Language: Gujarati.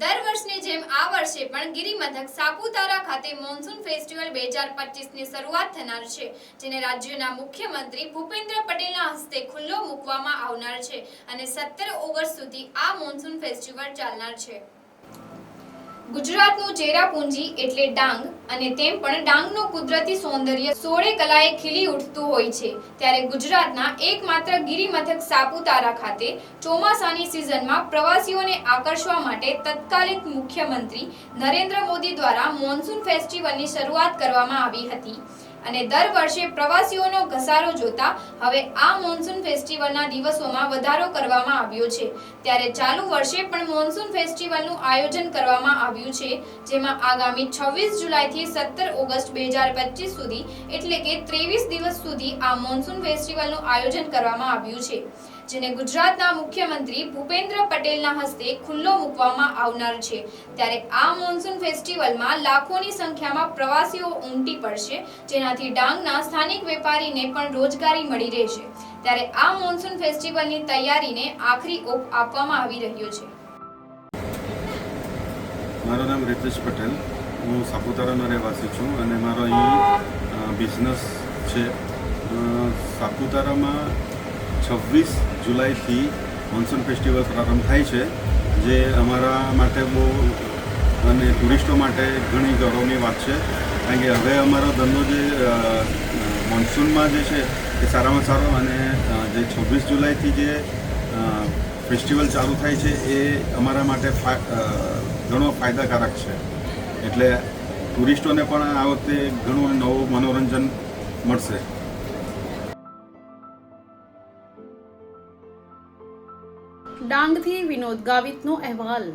દર વર્ષની જેમ આ વર્ષે પણ ગિરિમથક સાપુતારા ખાતે મોન્સૂન ફેસ્ટિવલ બે હજાર પચીસની શરૂઆત થનાર છે, જેને રાજ્યના મુખ્યમંત્રી ભૂપેન્દ્ર પટેલના હસ્તે ખુલ્લો મૂકવામાં આવનાર છે અને સત્તર ઓગસ્ટ સુધી આ મોન્સૂન ફેસ્ટિવલ ચાલનાર છે. ગુજરાતનું ચેરાપુંજી એટલે ડાંગ અને તેમ પણ ડાંગનું કુદરતી સૌંદર્ય સોળે કલાએ ખીલી ઉઠતું હોય છે. ત્યારે ગુજરાતના એકમાત્ર ગિરિમથક સાપુતારા ખાતે ચોમાસાની સિઝનમાં પ્રવાસીઓને આકર્ષવા માટે તત્કાલિક મુખ્યમંત્રી નરેન્દ્ર મોદી દ્વારા મોન્સૂન ફેસ્ટિવલની શરૂઆત કરવામાં આવી હતી. અને દર વર્ષે પ્રવાસીઓનો ઘસારો જોતા હવે આ મોન્સૂન ફેસ્ટિવલના દિવસોમાં વધારો કરવામાં આવ્યો છે. ત્યારે ચાલુ વર્ષે પણ મોન્સૂન ફેસ્ટિવલનું આયોજન કરવામાં આવ્યું છે, જેમાં આગામી છવ્વીસ જુલાઈથી સત્તર ઓગસ્ટ બે હજાર પચીસ સુધી એટલે કે ત્રેવીસ દિવસ સુધી આ મોન્સૂન ફેસ્ટિવલનું આયોજન કરવામાં આવ્યું છે. જેને ગુજરાતના મુખ્યમંત્રી ભૂપેન્દ્ર પટેલના હસ્તે ખુલ્લો મૂકવામાં આવનાર છે. ત્યારે આ મોન્સૂન ફેસ્ટિવલમાં લાખોની સંખ્યામાં પ્રવાસીઓ ઉમટી પડશે, જેનાથી ડાંગના સ્થાનિક વેપારીને પણ રોજગારી મળી રહેશે. ત્યારે આ મોન્સૂન ફેસ્ટિવલની તૈયારીને આખરી ઓપ આપવામાં આવી રહ્યો છે. મારું નામ રિતેશ પટેલ. હું સાપુતારાનો રહેવાસી છું અને મારો અહીં બિઝનેસ છે. સાપુતારામાં છવ્વીસ જુલાઈથી મોન્સૂન ફેસ્ટિવલ પ્રારંભ થાય છે, જે અમારા માટે બહુ અને ટુરિસ્ટો માટે ઘણી ગૌરવની વાત છે. કારણ કે હવે અમારો ધંધો જે મોન્સૂનમાં જે છે, એ સારામાં સારો અને જે છવ્વીસ જુલાઈથી જે ફેસ્ટિવલ ચાલુ થાય છે, એ અમારા માટે ઘણો ફાયદાકારક છે. એટલે ટુરિસ્ટોને પણ આ વખતે ઘણું નવું મનોરંજન મળશે. ડાંગથી વિનોદ ગાવિતનો અહેવાલ.